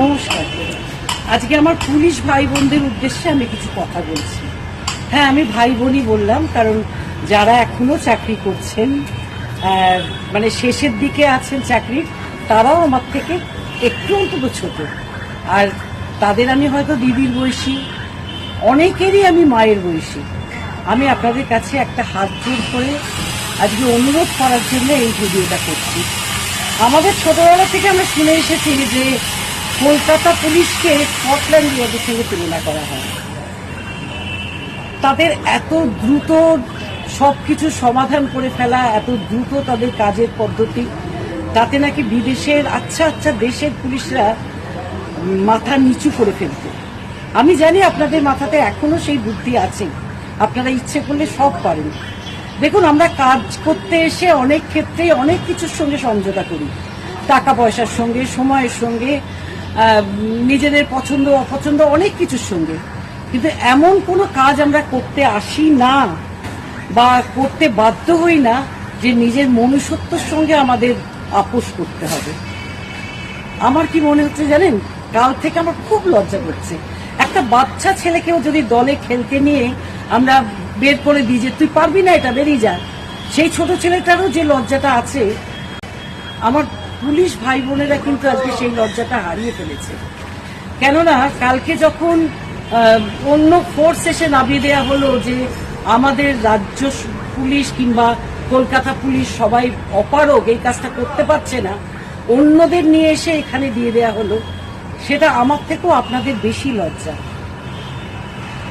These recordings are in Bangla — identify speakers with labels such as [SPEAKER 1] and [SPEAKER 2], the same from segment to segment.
[SPEAKER 1] নমস্কার। আজকে আমার পুলিশ ভাই বোনদের উদ্দেশ্যে আমি কিছু কথা বলছি। হ্যাঁ আমি ভাই বোনই বললাম, কারণ যারা এখনও চাকরি করছেন মানে শেষের দিকে আছেন চাকরির, তারাও আমার থেকে একটু অন্তত ছোট। আর তাদের আমি হয়তো দিদির বয়সী, অনেকেরই আমি মায়ের বয়সী। আমি আপনাদের কাছে একটা হাত জোর করে আজকে অনুরোধ করার জন্য এই ভিডিওটা করছি। আমাদের ছোটবেলা থেকে আমরা শুনে এসেছি যে কলকাতা পুলিশকে স্কটল্যান্ড ইয়ার্ডের সঙ্গে তুলনা করা হয়। তাদের এত দ্রুত সব কিছু সমাধান করে ফেলা, এত দ্রুত তাদের কাজের পদ্ধতি, তাতে নাকি বিদেশের আচ্ছা আচ্ছা দেশের পুলিশরা মাথা নিচু করে ফেলতো। আমি জানি আপনাদের মাথাতে এখনও সেই বুদ্ধি আছে। আপনারা ইচ্ছে করলে সব পারেন। দেখুন, আমরা কাজ করতে এসে অনেক ক্ষেত্রে অনেক কিছুর সঙ্গে সমঝোতা করি। টাকা পয়সার সঙ্গে, সময়ের সঙ্গে নিজেদের পছন্দ, অপছন্দ, অনেক কিছুর সঙ্গে। কিন্তু এমন কোনো কাজ আমরা করতে আসি না বা করতে বাধ্য হই না যে নিজের মনুষ্যত্বর সঙ্গে আমাদের আপোষ করতে হবে। আমার কি মনে হচ্ছে জানেন? কাল থেকে আমার খুব লজ্জা করছে। একটা বাচ্চা ছেলেকেও যদি দলে খেলতে নিয়ে আমরা বের করে দিই যে, তুই পারবি না এটা, বেরিয়ে যা। সেই ছোট ছেলেটারও যে লজ্জাটা আছে আমার পুলিশ ভাই বোনেরা কিন্তু আজকে সেই লজ্জাটা হারিয়ে ফেলেছে। কেননা কালকে যখন অন্য ফোর্স এসে নামিয়ে দেওয়া হলো যে আমাদের রাজ্য পুলিশ কিংবা কলকাতা পুলিশ সবাই অপারগ, এই কাজটা করতে পারছে না, অন্যদের নিয়ে এসে এখানে দিয়ে দেওয়া হলো, সেটা আমার থেকেও আপনাদের বেশি লজ্জা।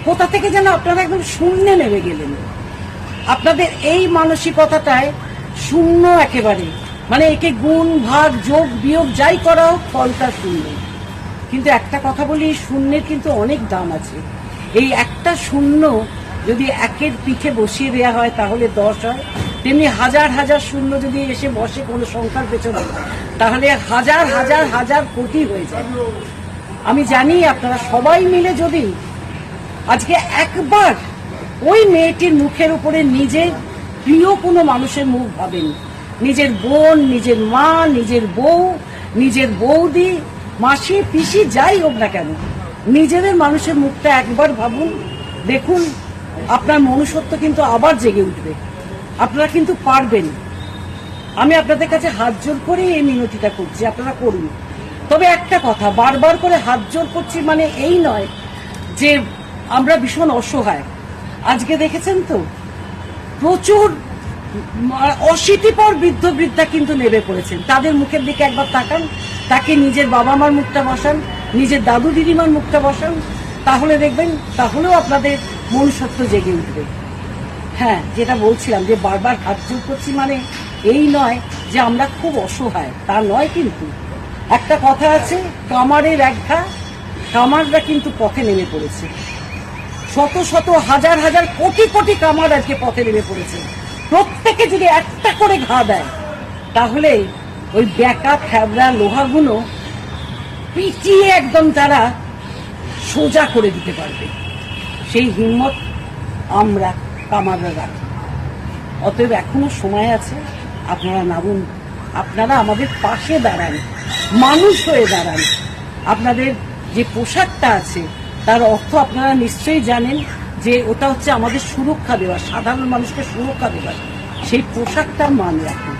[SPEAKER 1] কোথা থেকে যেন আপনারা একদম শূন্যে নেমে গেলেন। আপনাদের এই মানসিকতাটায় শূন্য একেবারে। মানে একে গুণ, ভাগ, যোগ, বিয়োগ যাই করা হোক ফলটা শূন্য কিন্তু একটা কথা বলি, শূন্যের কিন্তু অনেক দাম আছে। এই একটা শূন্য যদি একের পিঠে বসিয়ে দেওয়া হয়, তাহলে দশ হয়। তেমনি হাজার হাজার শূন্য যদি এসে বসে কোনো সংখ্যার পেছনে, তাহলে হাজার হাজার হাজার কোটি হয়ে যায়। আমি জানি আপনারা সবাই মিলে যদি আজকে একবার ওই মেয়েটির মুখের উপরে নিজের প্রিয় কোনো মানুষের মুখ ভাবেন নিজের বোন, নিজের মা, নিজের বউ, নিজের বৌদি, মাসি, পিসি, যাই হোক না কেন, নিজেদের মানুষের মুখটা একবার ভাবুন, দেখুন, আপনার মনুষ্যত্ব কিন্তু আবার জেগে উঠবে, আপনারা কিন্তু পারবেন। আমি আপনাদের কাছে হাত জোর করে এই মিনতিটা করছি, আপনারা করুন। তবে একটা কথা, বারবার করে হাত জোর করছি মানে এই নয় যে আমরা ভীষণ অসহায়। আজকে দেখেছেন তো, প্রচুর অশীতিপর বৃদ্ধ বৃদ্ধা কিন্তু নেমে পড়েছেন। তাদের মুখের দিকে একবার তাকান, তাকে নিজের বাবা মার মুখটা বসান, নিজের দাদু দিদিমার মুখটা বসান, তাহলে দেখবেন তাহলেও আপনাদের মনুষ্যত্ব জেগে উঠবে। হ্যাঁ যেটা বলছিলাম যে বারবার হাত জোর করছি মানে এই নয় যে আমরা খুব অসহায়, তা নয় কিন্তু। একটা কথা আছে, কামারের একঘা কামাররা কিন্তু পথে নেমে পড়েছে। শত শত, হাজার হাজার, কোটি কোটি কামার আজকে পথে নেমে পড়েছে। প্রত্যেকে যদি একটা করে ঘা দেয়, তাহলে ওই ব্যাকা ফ্যাবরা লোহাগুলো পিটিয়ে একদম তারা সোজা করে দিতে পারবে। সেই হিম্মত আমরা কামাররা রাখি। অতএব এখনও সময় আছে, আপনারা নামুন। আপনারা আমাদের পাশে দাঁড়ান, মানুষ হয়ে দাঁড়ান। আপনাদের যে পোশাকটা আছে, তার অর্থ আপনারা নিশ্চয়ই জানেন। যে ওটা হচ্ছে আমাদের সুরক্ষা দেওয়া সাধারণ মানুষকে সুরক্ষা দেওয়া। সেই পোশাকটার মান রাখুন